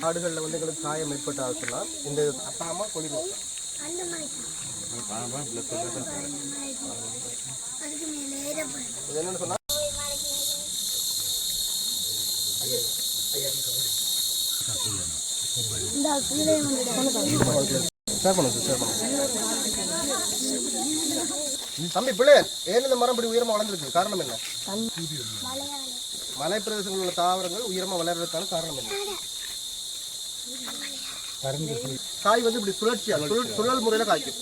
ஆடுகளில் வந்து எங்களுக்கு காயம் ஏற்பட்ட சொன்னால் இந்த அப்பா அம்மா அந்த என்னன்னு சொன்னா இந்த கீழே ஷேர் பண்ணுங்க ஷேர் பண்ணுங்க தம்பி பிள்ளை ஏன் இந்த மரம் இப்படி உயரமாக வளர்ந்துருக்கு? காரணம் என்ன? மலை பிரதேசங்களில் உள்ள தாவரங்கள் உயரமாக வளர்றதுக்கான காரணம் என்ன? காய் வந்து இப்படி சுழற்சியாக சுழல் சுழல் முறையில் காய்க்கும்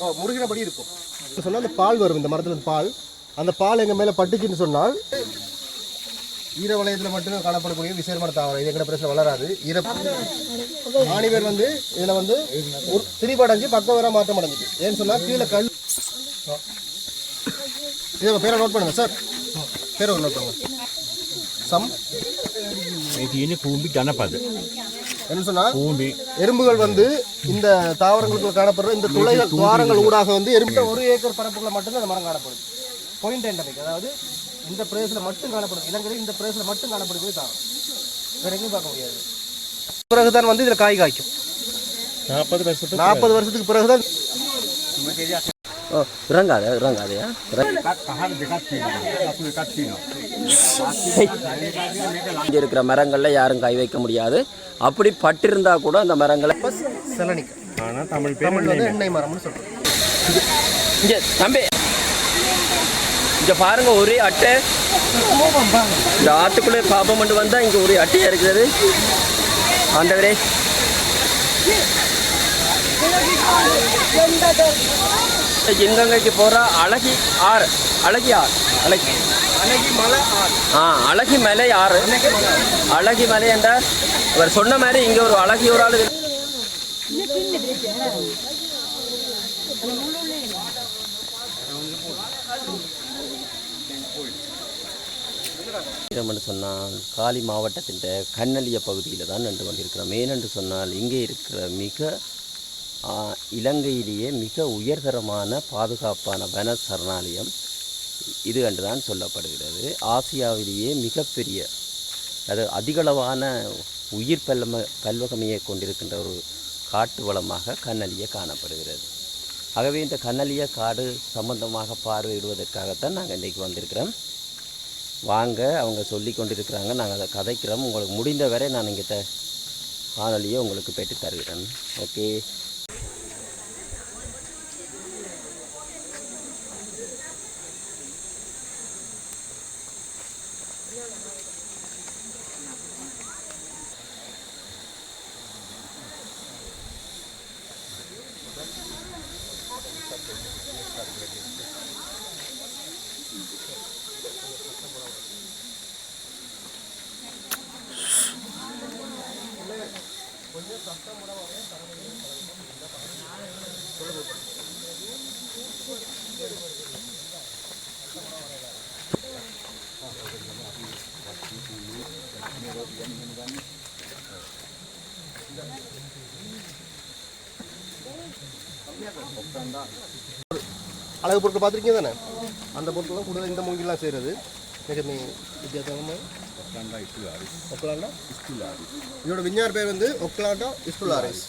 ஓ முருகினபடி இருக்கும். சொன்னால் அந்த பால் வரும் இந்த மரத்தில் பால். அந்த பால் எங்கள் மேலே பட்டுச்சுன்னு சொன்னால் ஈர வளையத்தில் மட்டும் காணப்படக்கூடிய விசேரமான தாவரம். இது எங்கட பிரச்சனை வளராது. ஈர ஆணிவேர் வந்து இதில் வந்து திரிபடைஞ்சு பக்கம் மாற்றம் அடைஞ்சிட்டு. ஏன்னு சொன்னால் கீழே கல் இதை பேரை நோட் பண்ணுங்க சார் பேரை ஒரு நோட் பண்ணுங்க. சம் இது பூம்பி? கனப்பாது. என்ன சொன்னா எறும்புகள் வந்து இந்த தாவரங்களுக்கு காணப்படுற இந்த துளைகள் துவாரங்கள் ஊடாக வந்து எறும்பு ஒரு ஏக்கர் பரப்புகளை மட்டும்தான் அந்த மரம் காணப்படுது பாயிண்ட் அதாவது இந்த பிரதேசத்தில் மட்டும் காணப்படும். இலங்கையில் இந்த பிரதேசத்தில் மட்டும் காணப்படக்கூடிய தாவரம் வேற பார்க்க முடியாது. பிறகுதான் வந்து இதில் காய் காய்க்கும். நாற்பது வருஷத்துக்கு நாற்பது வருஷத்துக்கு பிறகுதான் रंग आ रहा இருக்கிற மரங்களில் யாரும் கை வைக்க முடியாது. அப்படி பட்டிருந்தா கூட அந்த மரங்களை செலனிக்கு தமிழ் தமிழ் வந்து எண்ணெய் மரம்னு சொல்கிறோம் தம்பி. இங்க பாருங்க ஒரே அட்டை. இந்த ஆத்துக்குள்ளே பாப்பம் மட்டும் வந்தா இங்க ஒரே அட்டையா இருக்கிறது. ஆண்டவரே. எங்கங்கைக்கு போற? அழகி ஆறு அழகி ஆறு அழகி. அழகி மலை ஆ அழகி மலை ஆறு. அழகி மலை என்றால் அவர் சொன்ன மாதிரி இங்க ஒரு அழகி ஒரு ஆளு என்று சொன்னால் காலி மாவட்டத்தின் கண்ணலிய பகுதியில் தான் நின்று கொண்டிருக்கிறோம். ஏனென்று சொன்னால் இங்கே இருக்கிற மிக இலங்கையிலேயே மிக உயர்தரமான பாதுகாப்பான வன சரணாலயம் இது என்று தான் சொல்லப்படுகிறது. ஆசியாவிலேயே மிகப்பெரிய அது அதிகளவான உயிர் பல்லம பல்வகமையை கொண்டிருக்கின்ற ஒரு காட்டு வளமாக கண்ணலிய காணப்படுகிறது. ஆகவே இந்த கண்ணலிய காடு சம்பந்தமாக பார்வையிடுவதற்காகத்தான் நாங்கள் இன்றைக்கு வந்திருக்கிறோம். வாங்க அவங்க சொல்லி கொண்டிருக்கிறாங்க. நாங்கள் அதை கதைக்கிறோம். உங்களுக்கு முடிந்த வரை நான் இங்கே காணொலியை உங்களுக்கு பெற்று தருகிறேன். ஓகே. அழகு பொருட்கள் பார்த்துருக்கீங்க தானே? அந்த பொருட்கள் தான் கூடுதல் இந்த மூங்கிலாம் செய்கிறது மிக மீ வித்தியாசமாக ஒக்லாண்டா இதோட விஞ்ஞான பேர் வந்து ஒக்லாண்டா இஸ்டுலாரிஸ்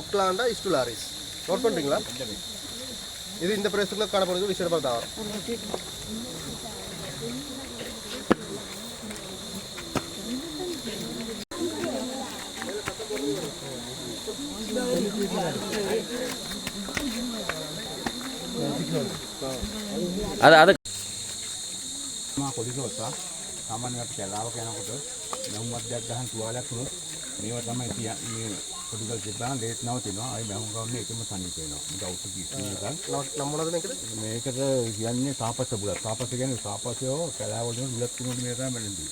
ஒக்லாண்டா இஸ்டுலாரிஸ் நோட் பண்ணுறீங்களா இது இந்த பிரதேசத்தில் காணப்படுறது விசேஷமாக தாவரம் அது அது මා පොලිසෝසා සාමාන්‍යවට කැලාවක යනකොට මැහුම් මැදයක් ගහන් තුවාලයක් වුණොත් මේවා තමයි තිය මේ පොඩිකල් තිබ්බම ලේට් නවතිනවා ආයි මැහුම් ගවන්නේ එකම සනීප වෙනවා මේක අවුරුදු 20 එකක් நம்ம நம்மளது நினைக்குது මේකට කියන්නේ තාපස බුලත් තාපස කියන්නේ තාපසයෝ කැලාවලින් බුලත් කිනුට මේ තමයි බැලුන්නේ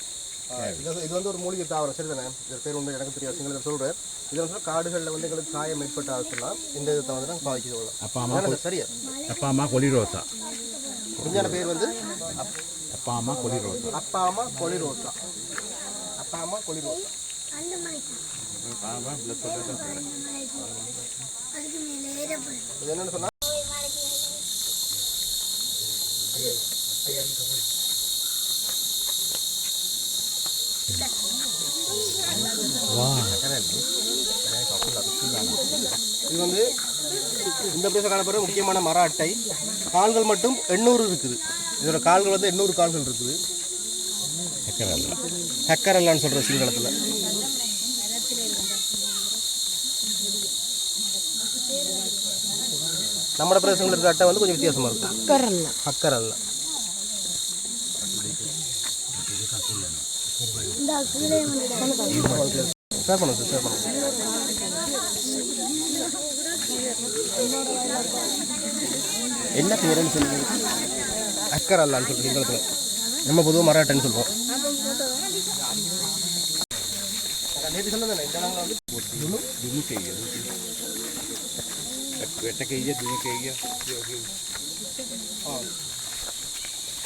இது இது வந்து ஒரு மூலிகை தாவரம் சரிதானே இது பேர் ஒன்று எனக்கு தெரியாது சிங்களத்தில் சொல்கிறேன் இது வந்து காடுகளில் வந்து எங்களுக்கு காயம் ஏற்பட்ட சொன்னால் இந்த இதை வந்து நாங்கள் பாவிக்க கொள்ளலாம் අපාමා அதானே சரியா අපාමා කොලිරෝසා விஞ்ஞான பேர் வந்து? அப்பா அம்மா கொலி ரோட்டா அப்பா அம்மா கொலி ரோட்டா அப்பா அம்மா கொலி ரோட்டா என்னன்னு சொன்னா? வா. இது வந்து இந்த பிரதேசம் காணப்படுற முக்கியமான மர அட்டை. கால்கள் மட்டும் எண்ணூறு இருக்குது. இதோட கால்கள் வந்து எண்ணூறு கால்கள் இருக்குது. ஹக்கரல்லான்னு சொல்கிற சிங்களத்தில் நம்ம பிரதேசங்களில் இருக்க அட்டை வந்து கொஞ்சம் வித்தியாசமாக இருக்கும். ஹக்கரல்ல வந்துடு ஷேர் பண்ணுங்க சார் ஷேர் பண்ணுங்க என்ன பேருன்னு சொல்லுங்க அக்கர் அல்லான்னு சொல்லிட்டு எங்களுக்கு நம்ம பொதுவாக மராட்டன்னு சொல்லுவோம் நேற்று சொன்னதானே இந்த நாங்கள் வந்து துணு செய்ய வெட்ட கையா துணி கையா ஆ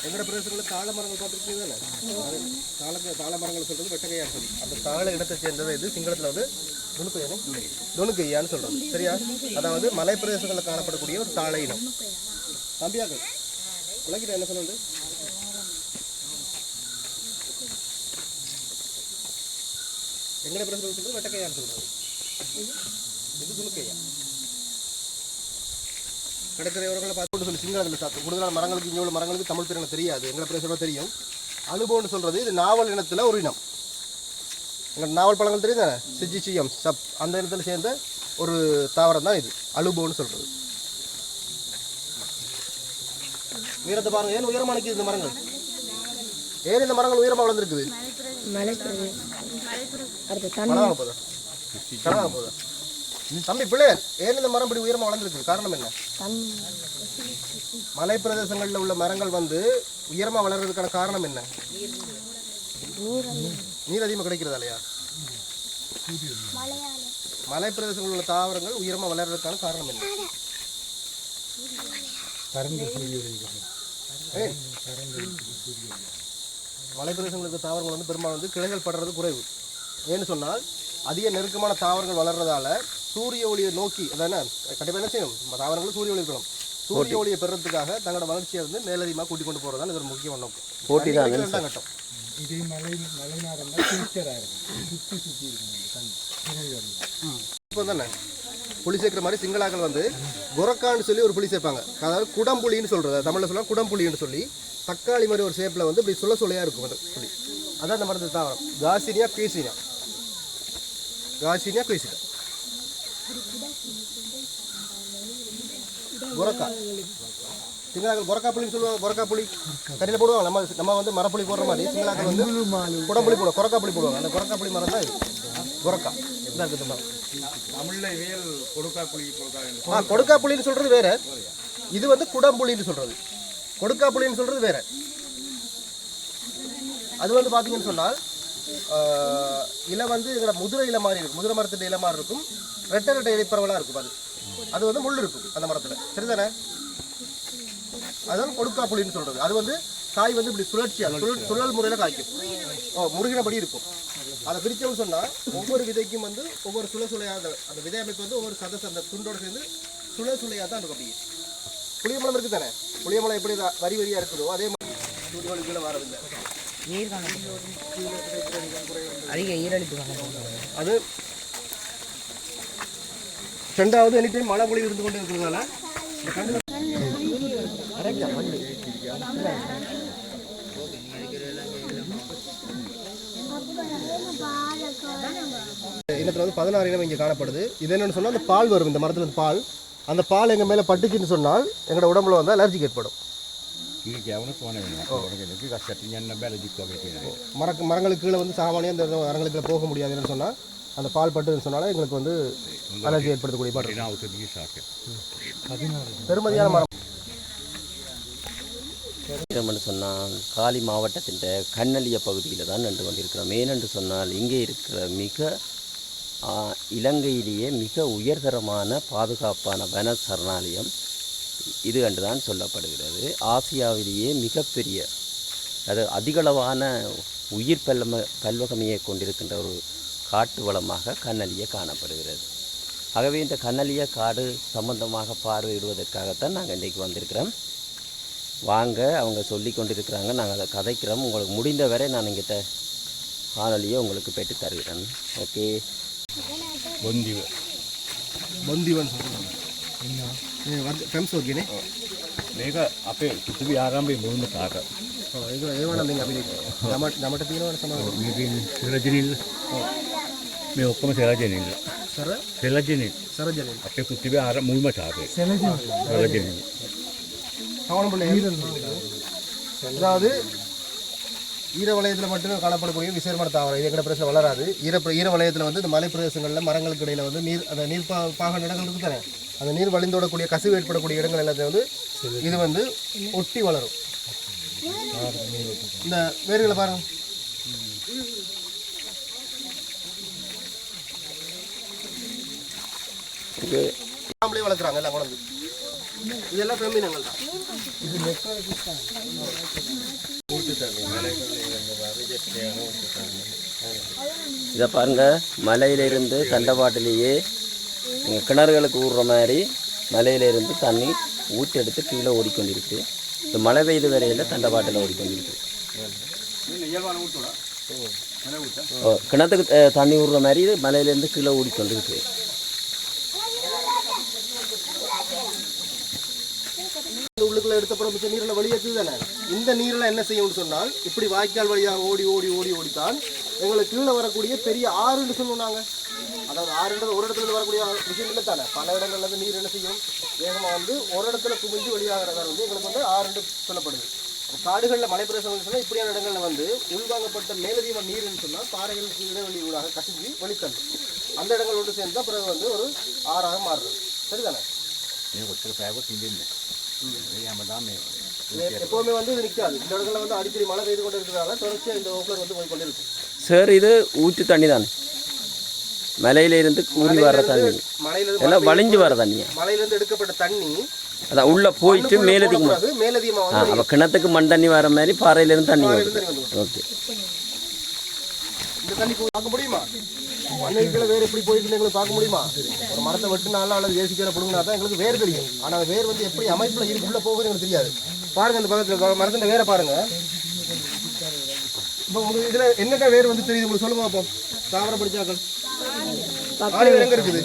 எங்களோட பிரதேசங்களில் தாழ மரங்கள் பார்த்துருக்கீங்க தானே தாழ தாழ மரங்கள் சொல்கிறது வெட்டகையா சொல்லி. அந்த தாழ இடத்தை சேர்ந்தது இது. சிங்களத்தில் வந்து துணுக்கையானு துணுக்கையான்னு சொல்றது சரியா? அதாவது மலை பிரதேசங்களில் காணப்படக்கூடிய ஒரு தாழ இனம். தம்பியாக்கள் உலகிட்ட என்ன சொல்றது எங்களோட பிரதேசங்கள் சொல்கிறது வெட்டக்கையான்னு சொல்கிறது இது துணுக்கையா கடற்கரையோரங்களை பார்த்து சொல்லி சிங்களத்தில் சாப்பிட்டு கூடுதலான மரங்களுக்கு இங்கே உள்ள மரங்களுக்கு தமிழ் பேர் எனக்கு தெரியாது. எங்களை பேசுகிறதா தெரியும். அனுபவம்னு சொல்கிறது இது நாவல் இனத்தில் ஒரு இனம். எங்கள் நாவல் பழங்கள் தெரியுது தானே சிஜிசியம் சப். அந்த இனத்தில் சேர்ந்த ஒரு தாவரம் தான் இது. அனுபவம்னு சொல்கிறது உயரத்தை பாருங்க. ஏன் உயரமாக நிற்கிது இந்த மரங்கள்? ஏன் இந்த மரங்கள் உயரமாக வளர்ந்துருக்குது? மழை வாங்க தம்பி பிள்ளையர் ஏன் இந்த மரம் இப்படி உயரமாக வளர்ந்துருக்கு? காரணம் என்ன? மலை பிரதேசங்களில் உள்ள மரங்கள் வந்து உயரமாக வளர்றதுக்கான காரணம் என்ன? நீர் அதிகமாக கிடைக்கிறதா இல்லையா? மலை பிரதேசங்களில் உள்ள தாவரங்கள் உயரமாக வளர்றதுக்கான காரணம் என்ன. மலை பிரதேசங்களில் இருக்க தாவரங்கள் வந்து பெரும்பாலும் வந்து கிளைகள் படுறது குறைவு. ஏன்னு சொன்னால் அதிக நெருக்கமான தாவரங்கள் வளர்றதால சூரிய ஒளியை நோக்கி அதானே கண்டிப்பாக என்ன செய்யணும்? நம்ம தாவரங்கள் சூரிய ஒளி இருக்கணும் சூரிய ஒளியை பெறுறதுக்காக தங்களோட வளர்ச்சியை வந்து மேலதிகமாக கூட்டிக் கொண்டு போகிறதால இது ஒரு முக்கியமான நோக்கம் போட்டி தான் கட்டம். இதே மலை மலைநாடுனா ஃபில்டராக இருக்கும் சுற்றி சுற்றி இருக்கும் அந்த தண்ணி. திருவிழா இப்போ தானே? புளி சேர்க்குற மாதிரி சிங்களாக்கள் வந்து குரக்கான்னு சொல்லி ஒரு புளி சேர்ப்பாங்க. அதாவது குடம்புளின்னு சொல்கிறது தமிழில் சொல்லலாம் குடம்புளின்னு சொல்லி. தக்காளி மாதிரி ஒரு ஷேப்பில் வந்து இப்படி சுள்ள சுளையாக இருக்கும் அந்த புளி. அதான் அந்த மரத்து தாவரம். காசினியா குயிசினியா காசினியா குயிசினியா குரக்கா சிங்களாக்கள் குரக்கா புளின்னு சொல்லுவாங்க குரக்கா புளி. கடையில் போடுவாங்க நம்ம நம்ம வந்து மரப்புளி போடுற மாதிரி. சிங்களாக்கள் வந்து குடம்புளி போடுவோம் குரக்கா புளி போடுவாங்க. அந்த குரக்கா புளி மரம் தான் இது. குரக்கா இதான் இருக்குது தமிழில் கொடுக்கா புளி கொடுக்கா ஆ கொடுக்கா புளின்னு சொல்றது வேற. இது வந்து குடம்புளின்னு சொல்றது. கொடுக்கா புளின்னு சொல்றது வேற. அது வந்து பாத்தீங்கன்னு சொன்னால் இலை வந்து இதோட முதிரை இலை மாதிரி இருக்கும். முதிரை மரத்துல இலை மாதிரி இருக்கும். ரெட்டை ரெட்டை இலைப்பரவலாக இருக்கும் அது. அது வந்து முள் இருக்கும் அந்த மரத்துல. சரிதானே? அதுதான் கொடுக்கா புளின்னு சொல்றது. அது வந்து காய் வந்து இப்படி சுழற்சியா சுழல் சுழல் முறையில காய்க்கும். ஓ முருகினபடி இருக்கும். அதை பிரிச்சோம்னு சொன்னா ஒவ்வொரு விதைக்கும் வந்து ஒவ்வொரு சுழ சுளையா அந்த விதை அமைப்பு வந்து ஒவ்வொரு சதஸ் அந்த துண்டோட சேர்ந்து சுழ சுளையா தான் இருக்கும் அப்படியே. புளியமலம் இருக்கு தானே புளியமலம் எப்படி வரி வரியா இருக்குதோ அதே மாதிரி சூரியனுக்கு கீழே வரதில்லை அதிக ஈரழிப்பு காணப்படும். அது ரெண்டாவது எனி டைம் மழை பொழிவு இருந்து கொண்டு இருக்கிறதுனால இந்த இனத்தில் வந்து பதினாறு இனம் இங்கே காணப்படுது. இது என்னன்னு சொன்னால் அந்த பால் வரும் இந்த மரத்துல பால். அந்த பால் எங்கள் மேலே பட்டுச்சுன்னு சொன்னால் எங்களோட உடம்புல வந்து அலர்ஜிக்கு ஏற்படும். என்ன மரங்களுக்கு கீழே வந்து சாமானியாக இந்த மரங்களுக்கு போக முடியாதுன்னு சொன்னால் அந்த பால் பட்டுன்னு சொன்னால எங்களுக்கு வந்து அலர்ஜி ஏற்படுத்தக்கூடிய பாட்டு. பெருமதியான மரம். என்று சொன்னால் காலி மாவட்டத்தின் கண்ணலிய பகுதியில் தான் நின்று கொண்டிருக்கிறோம். ஏனென்று சொன்னால் இங்கே இருக்கிற மிக இலங்கையிலேயே மிக உயர்தரமான பாதுகாப்பான வன சரணாலயம் இது என்று தான் சொல்லப்படுகிறது. ஆசியாவிலேயே மிகப்பெரிய அது அதிகளவான உயிர் பல்வம பல்வகமையை கொண்டிருக்கின்ற ஒரு காட்டு வளமாக கண்ணலிய காணப்படுகிறது. ஆகவே இந்த கண்ணலிய காடு சம்பந்தமாக பார்வையிடுவதற்காகத்தான் நாங்கள் இன்றைக்கு வந்திருக்கிறோம். வாங்க அவங்க சொல்லி கொண்டிருக்கிறாங்க. நாங்கள் அதை கதைக்கிறோம். உங்களுக்கு முடிந்த வரை நான் இங்கிட்ட காணொலியை உங்களுக்கு பெற்று தருகிறேன். ஓகே. பொந்திவன். பொந்திவன் ಫ್ರೆಂಡ್ಸ್ ಹೋಗಿನಿ ಬೇಗ ಅಪೆ ಕುತುಬಿ ಆರಾಮ ಮುಂದೆ ಕಾಕ ಇದು ಏವಣ್ಣ మేము ఒక్కమ సెలజని సెలజని అట్లే కుట్టివి ఆర మూడు మాట ఆరు సెలజని அதாவது ஈர வளையத்தில் மட்டுமே காணப்படக்கூடிய விசேர்மர தாவரம் இது எங்கட பிரச்சனை வளராது ஈர ஈர வளையத்தில் வந்து இந்த மலை பிரதேசங்களில் மரங்களுக்கு இடையில் வந்து நீர் அந்த நீர் பா பாக இடங்கள் தரேன் அந்த நீர் வழிந்தோடக்கூடிய கசிவு ஏற்படக்கூடிய இடங்கள் எல்லாத்தையும் வந்து இது வந்து ஒட்டி வளரும் இந்த வேர்களை பாருங்கள் இது நாமளே வளர்க்குறாங்க எல்லாம் குழந்தை இதெல்லாம் ஃபெமினங்கள் தான். இதை பாருங்கள் மலையிலிருந்து தண்டவாட்டிலேயே நீங்கள் கிணறுகளுக்கு ஊடுற மாதிரி மலையிலிருந்து தண்ணி ஊற்றி எடுத்து கீழே ஓடிக்கொண்டிருக்கு. இந்த மழை பெய்து வரையில் தண்டவாட்டில் ஓடிக்கொண்டிருக்கு. கிணத்துக்கு தண்ணி விடுற மாதிரி இது மலையிலேருந்து கீழே ஓடிக்கொண்டிருக்கு. உள்ளுக்குள்ள எடுத்த மிச்ச நீரில் வெளியேற்றுது தானே இந்த நீரில் என்ன செய்யும்னு சொன்னால் இப்படி வாய்க்கால் வழியாக ஓடி ஓடி ஓடி ஓடித்தான் எங்களுக்கு கீழே வரக்கூடிய பெரிய ஆறுன்னு சொல்லுவோம் நாங்கள் அதாவது ஆறுன்றது ஒரு இடத்துல வரக்கூடிய விஷயம் இல்லை தானே பல இடங்கள்ல இருந்து நீர் என்ன செய்யும்? வேகமாக வந்து ஒரு இடத்துல குமிஞ்சு வெளியாகிறதா வந்து எங்களுக்கு வந்து ஆறுன்னு சொல்லப்படுது. காடுகளில் மலைப்பிரதேசங்கள் சொன்னால் இப்படியான இடங்களில் வந்து உள்வாங்கப்பட்ட மேலதிகமாக நீர்னு சொன்னால் பாறைகளுக்கு இடைவெளி ஊடாக கசிஞ்சு வெளித்தள்ளும் அந்த இடங்களோடு சேர்ந்து அப்புறம் பிறகு வந்து ஒரு ஆறாக மாறுறது சரிதானே? எப்போவுமே வந்து இது நிற்காது இந்த இடத்துல வந்து அடிக்கடி மழை பெய்து கொண்டு இருக்கிறதால தொடர்ச்சியாக இந்த ஓப்பனர் வந்து போய் கொண்டு கொண்டிருக்கும் சார் இது ஊற்று தண்ணி தானே? மலையிலிருந்து கூறி வர்ற தண்ணி. எல்லாம் வழிஞ்சு வர தண்ணி மலையிலிருந்து எடுக்கப்பட்ட தண்ணி. அதான் உள்ளே போயிட்டு மேலதிகமாக மேலதிகமாக ஆ கிணத்துக்கு மண் தண்ணி வர மாதிரி பாறையிலேருந்து தண்ணி வரும் ஓகே இந்த தண்ணி பார்க்க முடியுமா? மண்ணுக்குள்ள வேறு எப்படி போயிட்டு எங்களுக்கு பார்க்க முடியுமா? ஒரு மரத்தை வெட்டினாலும் அல்லது ஏசிக்கிற பிடுங்கினா தான் எங்களுக்கு வேர் தெரியும். ஆனா அந்த வேர் வந்து எப்படி அமைப்புல இருக்கு போகுதுன்னு போகுது எங்களுக்கு தெரியாது. பாருங்க இந்த பக்கத்துல மரத்துல வேற பாருங்க. இப்போ உங்களுக்கு இதுல என்னென்ன வேர் வந்து தெரியுது? உங்களுக்கு சொல்லுங்க அப்போ தாவர படிச்சாக்கள். ஆணிவேர் எங்க இருக்குது?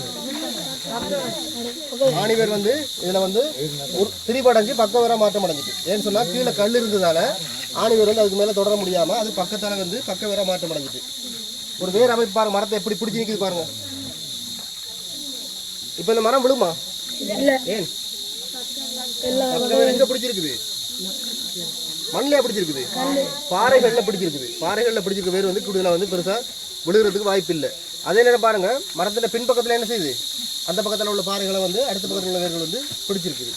ஆணிவேர் வந்து இதுல வந்து ஒரு திரிபடைஞ்சு பக்கம் வேற மாற்றம் அடைஞ்சிட்டு. ஏன்னு சொன்னா கீழே கல் இருந்ததால ஆணிவேர் வந்து அதுக்கு மேல தொடர முடியாம அது பக்கத்தால வந்து பக்கம் வேற மாற்றம் அடைஞ்சிட்டு. ஒரு வேர் அமைப்பு பாருங்க மரத்தை எப்படி பிடிச்சி நிக்குது பாருங்க. இப்ப இந்த மரம் விழுமா? ஏன்? எங்க பிடிச்சிருக்குது? மண்ணிலே பிடிச்சிருக்குது. பாறைகள்ல பிடிச்சிருக்குது. பாறைகள்ல பிடிச்சிருக்க வேர் வந்து கூடுதலா வந்து பெருசா விழுகிறதுக்கு வாய்ப்பு இல்லை. அதே நேரம் பாருங்க மரத்துல பின்பக்கத்துல என்ன செய்யுது? அந்த பக்கத்துல உள்ள பாறைகளை வந்து அடுத்த பக்கத்துல உள்ள வேர்கள் வந்து பிடிச்சிருக்குது.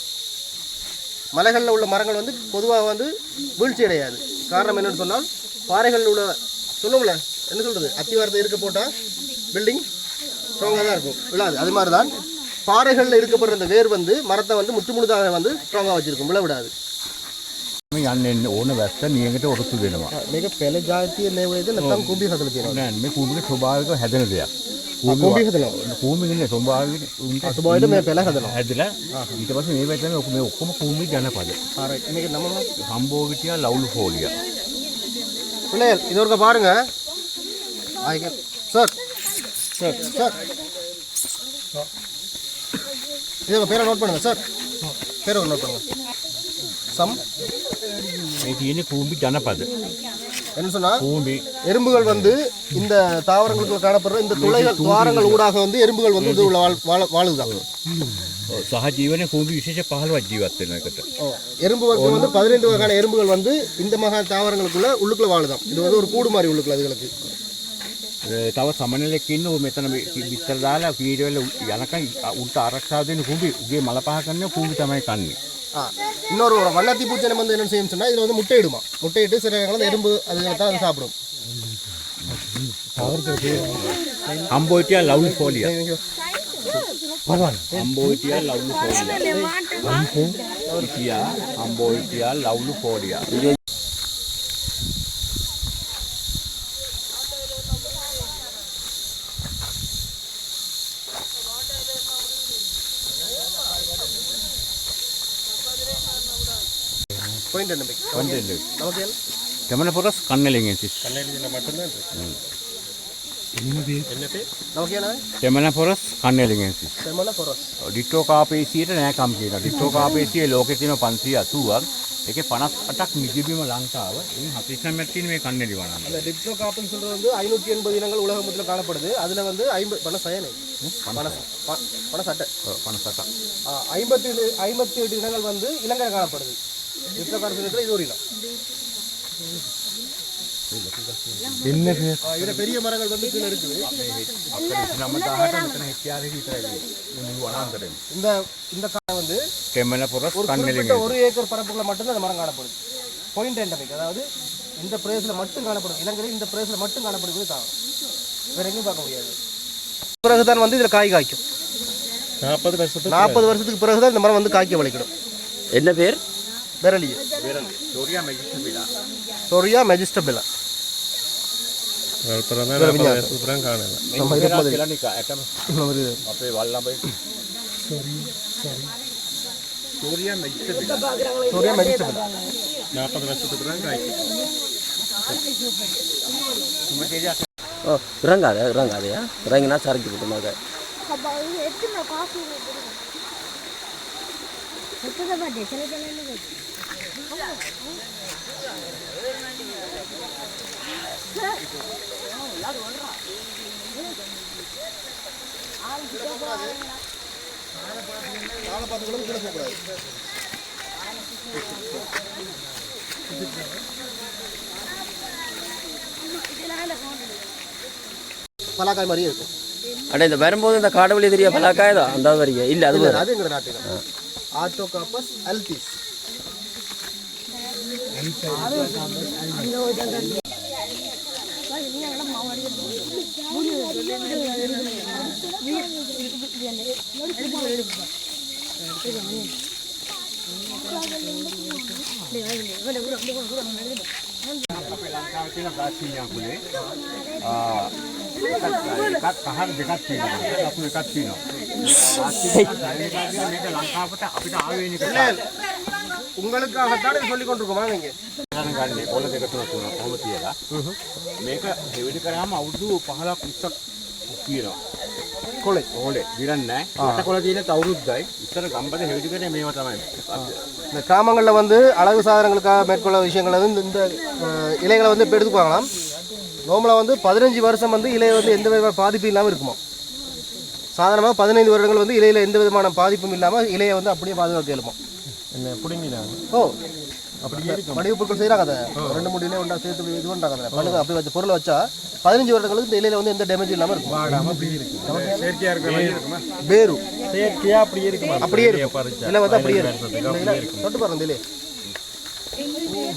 மலைகளில் உள்ள மரங்கள் வந்து பொதுவாக வந்து வீழ்ச்சி அடையாது காரணம் என்னன்னு சொன்னால் பாறைகளில் உள்ள சொல்லுங்கள என்ன சொல்றது அத்திவாரத்தை இருக்க போட்டால் பில்டிங் ஸ்ட்ராங்காக தான் இருக்கும் விழாது அது மாதிரி தான் பாறைகளில் இருக்கப்படுற அந்த வேர் வந்து மரத்தை வந்து முற்று முழுதாக வந்து ஸ்ட்ராங்காக வச்சிருக்கும் விழ விடாது මේ යන්න එන්න ඕන වැස්ස නියඟට ඔරොත්තු දෙනවා මේක පෙළ ජාතිය නේවේද නැත්නම් කුඹි හදලා තියෙනවා නෑ මේ කුඹිගේ ස්වභාවික හැදෙන දෙයක් කුඹි හදනවා කූමිගන්නේ ස්වභාවික උන්ට අසුබාවිට මේ පෙළ හදනවා හැදලා ඊට පස්සේ මේ වැටෙන ඔක්කොම මේ ඔක්කොම කූමි ජනපද හරි මේක නම මොනවද සම්භෝගිටියා ලවුලු ෆෝලියා பிள்ளைகள் இது ஒருக்க பாருங்க ஆயிரம். சார். Sir sir. இது உங்கள் பேரை நோட் பண்ணுங்கள் சார். பேரை நோட் பண்ணுங்க. சம். இது பூம்பி ஜனப்பது? என்ன சொன்னா? பூம்பி. எறும்புகள் வந்து இந்த தாவரங்களுக்கு காணப்படுற இந்த துளைகள் துவாரங்கள் ஊடாக வந்து எறும்புகள் வந்து இது உள்ள வாழுதாங்க சகஜீவனே கூம்பி விசேஷ பகல்வா ஜீவாத்தினக்கிட்ட எறும்பு வர்க்கம் வந்து பதினெட்டு வகையான எறும்புகள் வந்து இந்த மகா தாவரங்களுக்குள்ள உள்ளுக்குள்ள வாழுதான் இது வந்து ஒரு கூடு மாதிரி உள்ளுக்குள்ள அதுகளுக்கு. තව සමනලෙක් ඉන්න ඌ මෙතන මේ විස්තර දාලා පීඩවල යනකම් උන්ට ආරක්ෂා දෙන්න කූඹි උගේ මල පහ කරන කූඹි තමයි කන්නේ ஆ இன்னொரு ஒரு வண்ணாத்தி பூச்சனை வந்து என்ன செய்யும் சொன்னா இதுல வந்து முட்டையிடுமா முட்டையிட்டு சில நேரங்களில் இந்த எறும்பு அதுகளை தான் அது சாப்பிடும் හම්බෝටියා ලවුල් ෆෝලියා හම්බෝටියා ලවුලු ෆෝලියා ඉතියා හම්බෝටියා ලවුලු ෆෝලියා இது பாயிண்ட் என்ன பைக் கொண்டெல்லு நமக்கு என்ன தெமன பொரஸ் கண்ணலிங்கன்சிஸ் நமக்கு என்ன දෙමන පොරස් කන්නලිගෙන්සිස් செம்மல ஃபொரோஸ் ඩිට්ටෝ කාපේසියට නෑකම් කියන ඩිට්ටෝ කාපේසිය ලෝකෙ තින පන්සිය අසුවක් එක පනස් අටක් නිජිබීම ලංකාව ඉන් හතිසමැත්තින මේ කන්නලි වනන්න அந்த டிப்டோ காப்புன்னு சொல்றது வந்து ஐநூற்றி எண்பது இனங்கள் உலகம் மொத்தத்தில் காணப்படுது அதில் வந்து ஐம்பது பண சயனை பண ப- பண சட்டை පනසට ஆ, ஐம்பத்தி ஏழு- ஐம்பத்தி எட்டு இனங்கள் வந்து இலங்கையில் காணப்படுது டிப்டோ காப்பு ஒரு மரங்கள் வந்து இந்த ஒரு ஏக்கர் பரப்புக்குள்ள மட்டும்தான் அந்த மரம் காணப்படுது அதாவது இந்த பிரதேசத்தில் மட்டும் காணப்படும். இலங்கையில் இந்த பிரதேசத்தில் மட்டும் காணப்படுகிறது தாவரம் வேற எங்கேயும் பார்க்க முடியாது. பிறகுதான் வந்து இதுல காய் காய்க்கும். நாற்பது வருஷத்துக்கு நாற்பது வருஷத்துக்கு பிறகுதான் இந்த மரம் வந்து காய்க்க வலிக்கணும் என்ன பேர்? ಬೆರಳಿಗೆ ಸೋರಿಯ ಮೆಜಿಸ್ಟರ್ ಬೆಲ ரங்க அது ரங்க அதையா ரங்கினா சரக்கு போட்டு மக எடுத்து நான் காஃபி எடுத்துருவேன் எடுத்துக்க மாட்டேன் சில போகக்கூடாது பலாக்காய் மாதிரியே இருக்கும். அட இந்த வரும்போது இந்த காடவழி தெரிய பலாக்காயதா அந்த வரிக இல்லை அது அது எங்க நாட்டில். ஆட்டோகாப்பஸ் அல்பிஸ். ලංකාවතින ගාශීයකුලේ එකත් පහන් දෙකක් තියෙනවා ලපු එකක් තියෙනවා මේක ලංකාවට අපිට ආවේනික உங்களுக்காகத்தான் இது சொல்லிக் கொண்டிருக்கோம் வாங்க இங்க ගන්න ගන්නේ පොළ දෙක තුන තුන කොහොම තියලා මේක හෙවිඩි කරාම අවුරුදු 15ක් 20ක් තියෙනවා கொலை ඕලේ විරන්නේ නැහැ කොළ තියෙන අවුරුද්දයි ඉස්සර ගම්බද හෙවිඩි කරේ මේවා තමයි இந்த கிராமங்களில் வந்து அழகு சாதனங்களுக்காக மேற்கொள்ள விஷயங்கள் வந்து இந்த- இந்த அஹ், இலைகளை வந்து இப்போ எடுத்துக்குவாங்களாம் நோமலாக வந்து பதினஞ்சு வருஷம் வந்து இலையை வந்து எந்த விதமான பாதிப்பும் இல்லாமல் இருக்குமா சாதாரணமாக பதினைந்து வருடங்கள் வந்து இலையில் எந்த விதமான பாதிப்பும் இல்லாமல் இலையை வந்து அப்படியே பாதுகாக்க இயலுமா என்ன பிடுங்கினாங்க ஓ அப்படி மடிவு பொருட்கள் செய்கிறாங்க அதை. ரெண்டு மூணு இலையை ஒன்றா சேர்த்து இது பண்ணுறாங்க பண்ணுங்க அப்படி வச்ச பொருளை வச்சா பதினஞ்சு வருடங்களுக்கு இந்த இலையில வந்து எந்த டேமேஜும் இல்லாமல் இருக்கும். வாடாம அப்படி இருக்கு செயற்கையா இருக்கிற மாதிரி இருக்குமா? பேரு செயற்கையா அப்படியே இருக்குமா? அப்படியே இருக்கும். இலை வந்து அப்படியே இருக்கும். தொட்டு பாருங்க இந்த இலையை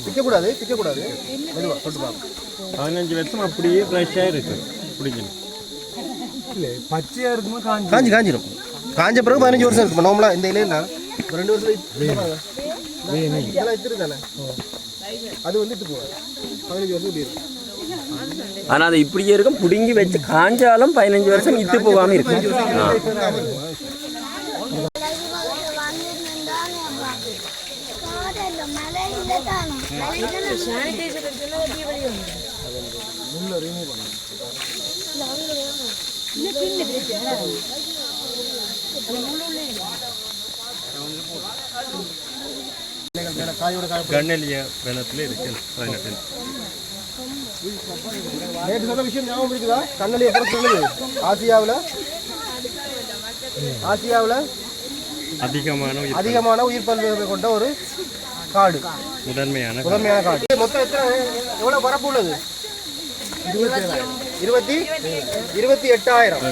பிக்கக்கூடாது பிக்கக்கூடாது மெதுவா தொட்டு பாருங்க. பதினஞ்சு வருஷம் அப்படியே ஃப்ரெஷ்ஷாக இருக்கு. பிடிக்கணும் இல்லை பச்சையாக இருக்குமா காஞ்சி காஞ்சி காஞ்சிரும். காஞ்ச பிறகு பதினஞ்சு வருஷம் இருக்கும். நார்மலாக இந்த இலையில ஒரு ரெண்டு வருஷம் இதெல்லாம் இத்திரு தானே? அது வந்து இட்டு போகாது. பதினஞ்சு வருஷம் இப்படி இருக்கும் ஆனால் அது இப்படியே இருக்கும். பிடுங்கி வச்சு காஞ்சாலும் பதினஞ்சு வருஷம் இத்து போகாமல் இருக்கும் ஆ. கண்ணலிய வெள்ளத்தில் இருக்கு பதினெட்டு நேற்று சொன்ன விஷயம் ஞாபகம் இருக்குதா? கண்ணலி எப்படி சொன்னது ஆசியாவில்? ஆசியாவில் அதிகமான அதிகமான உயிர் பல்வேறு கொண்ட ஒரு காடு. முதன்மையான முதன்மையான காடு. மொத்தம் எத்தனை எவ்வளோ பரப்பு உள்ளது? இருபத்தி இருபத்தி எட்டாயிரம்.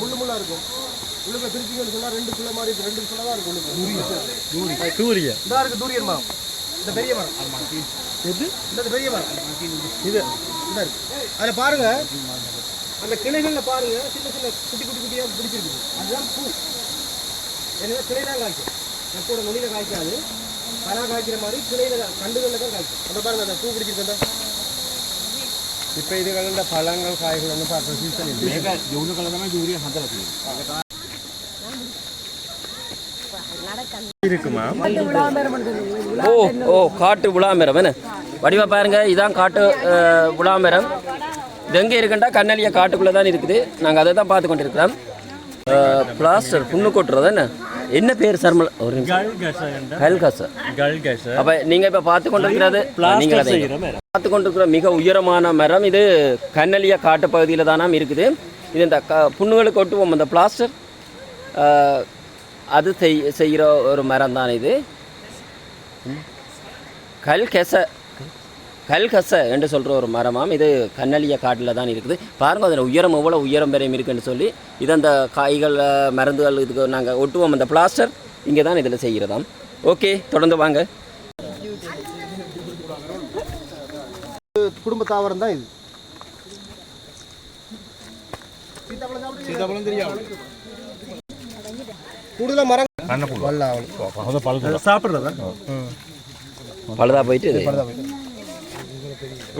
முள்ளு முள்ளா இருக்கும்? உழுக்க திருச்சிகள் சொன்னா ரெண்டு கிலோ மாதிரி ரெண்டு கிலோ தான் இருக்கும் உழுக்க தூரிய இதா இருக்கு தூரியன் மரம் இந்த பெரிய மரம். எது? இந்த பெரிய மரம். இது. இதா இருக்கு. அதில் பாருங்க. அந்த கிளைகள்ல பாருங்க. சின்ன சின்ன குட்டி குட்டி குட்டியா பிடிச்சிருக்கு அதுதான் பூ. எனவே கிளையெல்லாம் காய்க்கும். நட்டோட மொழியில காய்க்காது. பலா காய்க்கிற மாதிரி கிளையில கண்டுகளில் தான் காய்க்கும். அந்த பாருங்க அந்த பூ பிடிச்சிருக்கா இப்போ இதுகளில் பழங்கள் காய்கள் வந்து பார்க்குற சீசன் இல்லை ஜூனுகளில் தான் யூரியா சந்தை இருக்குமா? ஓ ஓ காட்டு விளாமரம் என்ன? வடிவா பாருங்க இதான் காட்டு விளாமரம். இது எங்கே இருக்குண்டா? கண்ணலிய காட்டுக்குள்ளே தான் இருக்குது. நாங்கள் அதை தான் பார்த்து கொண்டிருக்கிறோம். பிளாஸ்டர் புண்ணு கொட்டுறது என்ன? என்ன பேர் சர்மல் ஒரு நிமிஷம். அப்போ நீங்கள் இப்போ பார்த்து கொண்டிருக்கிறது பார்த்து கொண்டிருக்கிற மிக உயரமான மரம் இது. கண்ணலிய காட்டு பகுதியில் தானாம் இருக்குது. இது இந்த க புண்ணுகளுக்கு ஒட்டுவோம் அந்த பிளாஸ்டர். அது செய் செய்கிற ஒரு மரம் தான் இது. கல் கெச கல் கச என்று சொல்கிற ஒரு மரமாம். இது கண்ணலிய காட்டில் தான் இருக்குது. பாருங்க அதில் உயரம் எவ்வளோ உயரம் வரையும் இருக்குன்னு சொல்லி இது அந்த காய்கள் மருந்துகள் இதுக்கு நாங்கள் ஒட்டுவோம். அந்த பிளாஸ்டர் இங்கே தான் இதில் செய்கிறதாம். ஓகே தொடர்ந்து வாங்க. குடும்ப தாவரம் தான் இது. சீதாப்பழம் தெரியாது. കൂടുതലും മരം சாப்பிட்றதா பழுதா போயிட்டு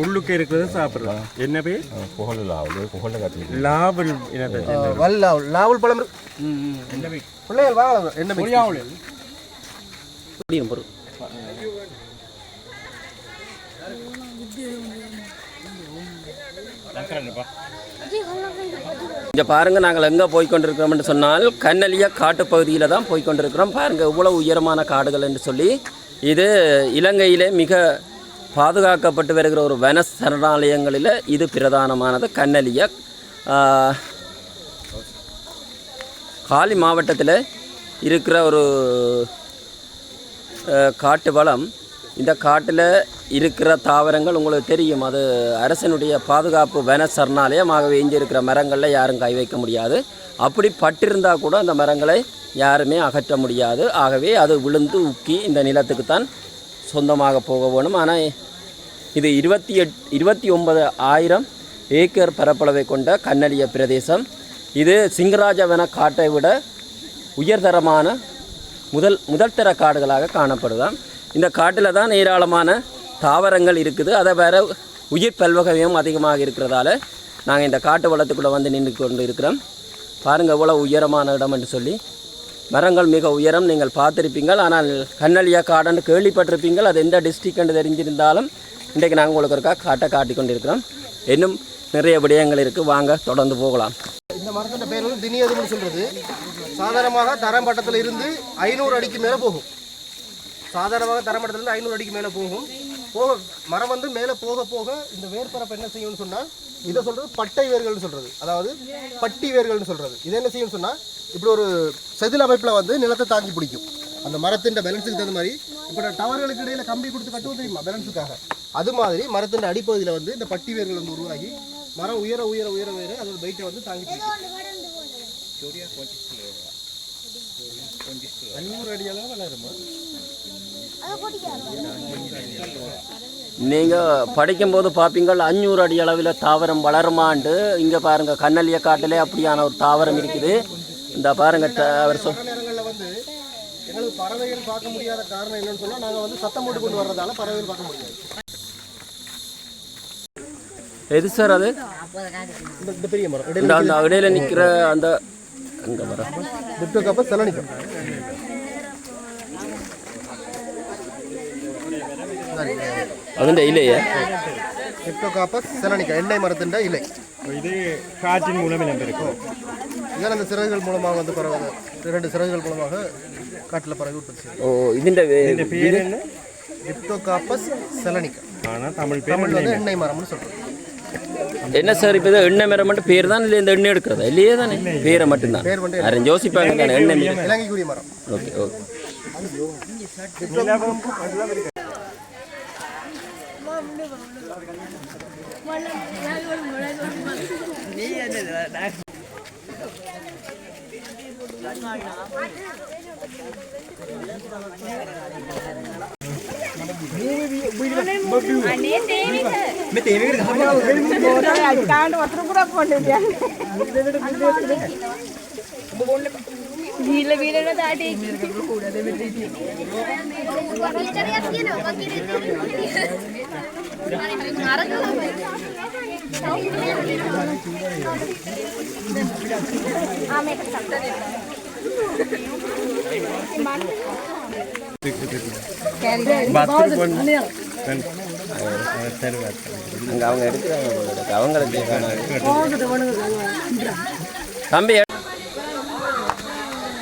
உள்ளுக்கு இருக்கிறது சாப்பிட்றோம் என்ன பேர் புகழ் லாவல் புகழ் காட்டு லாவல் வல் லாவல் லாவல் பழம் என்ன பிள்ளைகள் வாங்க என்ன புரியாமல் புரியும் பொருள் நக்கரன்ப்பா இங்கே பாருங்க நாங்கள் எங்கே போய் கொண்டிருக்கிறோம்னு சொன்னால் கண்ணலியா காட்டுப் பகுதியில் தான் போய் கொண்டிருக்கிறோம் பாருங்கள் இவ்வளவு உயரமான காடுகள் என்று சொல்லி இது இலங்கையிலே மிக பாதுகாக்கப்பட்டு வருகிற ஒரு வன சரணாலயங்களில் இது பிரதானமானது. கண்ணலிய காலி மாவட்டத்தில் இருக்கிற ஒரு காட்டு வளம். இந்த காட்டில் இருக்கிற தாவரங்கள் உங்களுக்கு தெரியும். அது அரசனுடைய பாதுகாப்பு வன சரணாலயமாகவே இங்கே இருக்கிற மரங்களில் யாரும் கை வைக்க முடியாது. அப்படி பட்டிருந்தால் கூட அந்த மரங்களை யாருமே அகற்ற முடியாது. ஆகவே அது விழுந்து உக்கி இந்த நிலத்துக்கு தான் சொந்தமாக போக வேணும். ஆனால் இது இருபத்தி எட் இருபத்தி ஒன்பது ஆயிரம் ஏக்கர் பரப்பளவை கொண்ட கன்னடிய பிரதேசம். இது சிங்கராஜவன காட்டை விட உயர்தரமான முதல் முதல் தர காடுகளாக காணப்படுதான் இந்த காட்டில் தான் ஏராளமான தாவரங்கள் இருக்குது. அதை வேறு உயிர் பல்வகையும் அதிகமாக இருக்கிறதால நாங்கள் இந்த காட்டு வளத்துக்குள்ளே வந்து நின்று கொண்டு இருக்கிறோம் பாருங்கள் எவ்வளோ உயரமான இடம் என்று சொல்லி. மரங்கள் மிக உயரம் நீங்கள் பார்த்துருப்பீங்கள். ஆனால் கண்ணலியா காடுன்னு கேள்விப்பட்டிருப்பீங்கள். அது எந்த டிஸ்ட்ரிக் என்று தெரிஞ்சிருந்தாலும் இன்றைக்கு நாங்கள் உங்களுக்கு இருக்கா காட்டை காட்டி இருக்கிறோம் இன்னும் நிறைய விடயங்கள் இருக்குது வாங்க தொடர்ந்து போகலாம். இந்த மரத்தோட பேர் வந்து தினியதுன்னு சொல்கிறது சாதாரணமாக தரம்பட்டத்தில் இருந்து ஐநூறு அடிக்கு மேலே போகும். சாதாரணமாக தரமட்டத்துல இருந்து ஐநூறு அடிக்கு மேலே போகும். போக மரம் வந்து மேலே போக போக இந்த வேர்பரப்பு என்ன செய்யும்னு சொன்னால் இதை சொல்றது பட்டை வேர்கள்னு சொல்றது. அதாவது பட்டி வேர்கள்னு சொல்றது. இது என்ன செய்யும்னு சொன்னால் இப்படி ஒரு செதில் அமைப்பில் வந்து நிலத்தை தாங்கி பிடிக்கும். அந்த மரத்தின் பேலன்ஸுக்கு தகுந்த மாதிரி இப்போ டவர்களுக்கு இடையில கம்பி கொடுத்து கட்டுவோம் தெரியுமா பேலன்ஸுக்காக அது மாதிரி மரத்தின் அடிப்பகுதியில் வந்து இந்த பட்டி வேர்கள் வந்து உருவாகி மரம் உயர உயர உயர உயர அதோட வெயிட்டை வந்து தாங்கி பிடிக்கும். அஞ்சூறு அடியெல்லாம் வளருமா? நீங்கள் படிக்கும்போது பார்ப்பீங்கள் அஞ்சூறு அடி அளவில் தாவரம் வளருமாண்டு இங்கே பாருங்கள் கண்ணலிய காட்டிலே அப்படியான ஒரு தாவரம் இருக்குது இந்த பாருங்க த- அவர் சொல் பல நேரங்களில் வந்து எங்களுக்கு பறவைகள் பார்க்க முடியாத காரணம் என்னன்னு சொன்னா நாங்கள் வந்து சத்தம் போட்டு கொண்டு வர்றதால பறவைகள் பார்க்க முடியாது எது சார் அது இந்த இந்த பெரிய மரம் இந்த இடையில நிற்கிற அந்த அங்கே வர டிப்டோகாப்பஸ் செலனிக்கம் அதுண்ட இலையே ஹெப்டோகாப்பஸ் செலனிக்கா எண்ணெய் மரத்துண்ட இலை. இது காற்றின் மூலம் இனப்பெருக்கும் இதெல்லாம் அந்த சிறகுகள் மூலமாக வந்து பரவாது ரெண்டு சிறகுகள் மூலமாக காட்டில் பரவி விட்டுச்சு ஓ இதுண்ட பேர் என்ன? ஹெப்டோகாப்பஸ் செலனிக்கா. ஆனால் தமிழ் தமிழ் வந்து எண்ணெய் மரம்னு சொல்கிறோம் என்ன சார் இப்போ எண்ணெய் மரம் மட்டும் பேர் தான் இல்லை இந்த எண்ணெய் எடுக்கிறதா? இல்லையே தானே? பேரை மட்டும்தான். யாரும் யோசிப்பாங்க தானே எண்ணெய் ஓகே ஓகே. നീ അല്ലേ അടിക്കാണ്ട് പത്രം കൂടെ പോണ്ടില്ല දාට ආ මේක සම්පූර්ණ அங்கே அவங்க எடுக்கிறாங்க போல இருக்கு. அவங்களுக்கு தம்பி எடு. டேய்,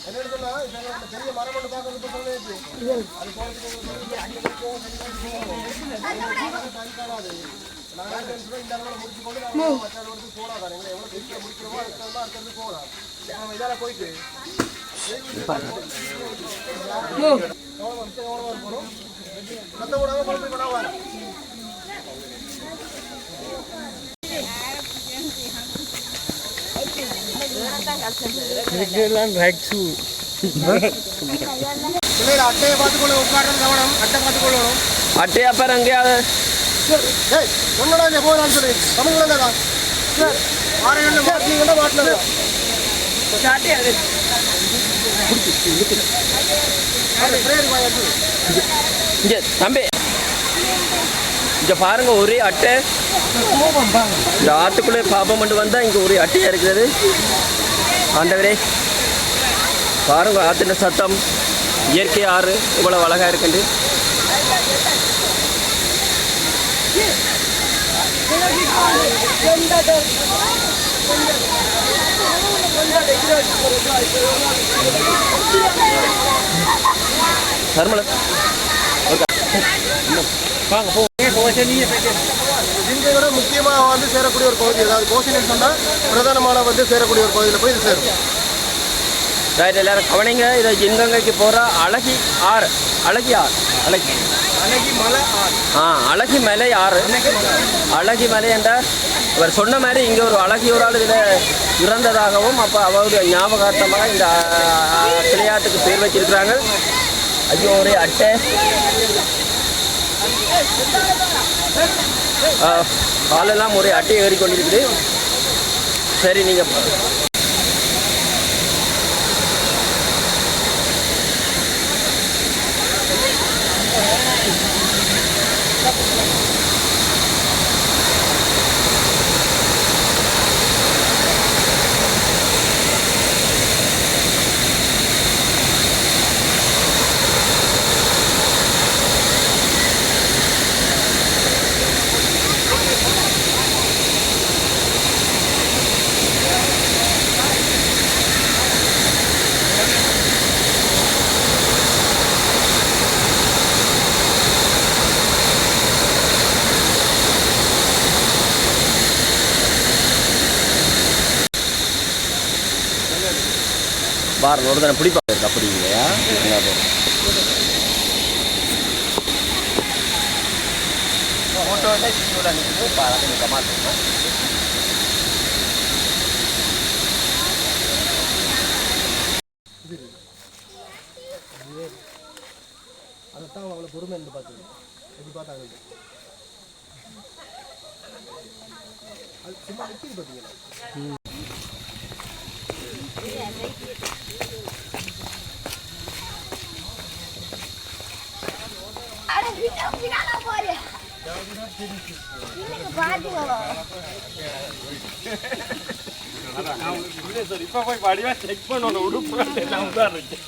என்னன்னு சொன்னா? இப்ப இந்த பெரிய மரம் ஒன்று பார்க்க வந்து சொல்லிடுச்சு அது முடிச்சு கொண்டு நாங்கள் மற்ற இடத்துக்கு போகலாம் எங்களை எவ்வளோ சீக்கிரம் முடிக்கிறோமோ அதுக்கு தகுந்த அடுத்தது போகலாம் நம்ம இதால போயிட்டு கவனமா மிச்சம் கவனமா இருக்கணும் சத்த விடாம குழப்பம் பண்ணாம இதுக்கெல்லாம் ரைட் ஷூ பிள்ளைகள் அட்டையை பார்த்துக்கொள்ள உட்கார்றது கவனம் அட்டை பார்த்துக்கொள்ளணும் அட்டை அப்புறம் எங்கேயாவது? ஒன்னடா இங்கே போகலான்னு சொல்லி. தமிழ் விளங்கதா ஆறு எண்ணெய் மாட்டினீங்கன்னா மாட்டினது இங்கே தம்பி. இங்கே பாருங்க ஒரே அட்டை. இந்த ஆத்துக்குள்ளே பாப்பம் கொண்டு வந்தால் இங்கே ஒரே அட்டையாக இருக்கிறது. ஆண்டவரே பாருங்க ஆத்தின சத்தம் இயற்கை ஆறு இவ்வளோ அழகாக இருக்குது சர்மல வாங்க போ. இங்கே விட முக்கியமாக வந்து சேரக்கூடிய ஒரு பகுதி அதாவது கோஷின்னு சொன்னால் பிரதானமான வந்து சேரக்கூடிய ஒரு பகுதியில் போய் இது சேரும். ரைட் எல்லாரும் கவனிங்க இதை எங்கெங்கைக்கு போகிற அழகி ஆறு. அழகி ஆறு. அழகி. அன்னைக்கு மலை ஆறு. ஆ அழகி மலை ஆறு. அழகி மலை. என்ற இவர் சொன்ன மாதிரி இங்கே ஒரு அழகி ஒரு ஆள் இதில் இறந்ததாகவும் அப்போ அவருடைய ஞாபகார்த்தமாக இந்த விளையாட்டுக்கு பேர் வச்சிருக்கிறாங்க. ஐயோ ஒரே அட்டை. ஆ, ஒரே அட்டையை ஏறி கொண்டிருக்குது சரி நீங்கள் பார் ஒரு தடவை பிடிப்பாங்க அப்படி இல்லையா? அதைத்தான் அவங்கள பொறுமை இருந்து பார்த்தது எப்படி பார்த்தாங்க? அது சும்மா நிற்கிது பார்த்தீங்களா இப்போ போய் படிவா செக் பண்ணணும் உடுப்பு உட்கார்ந்து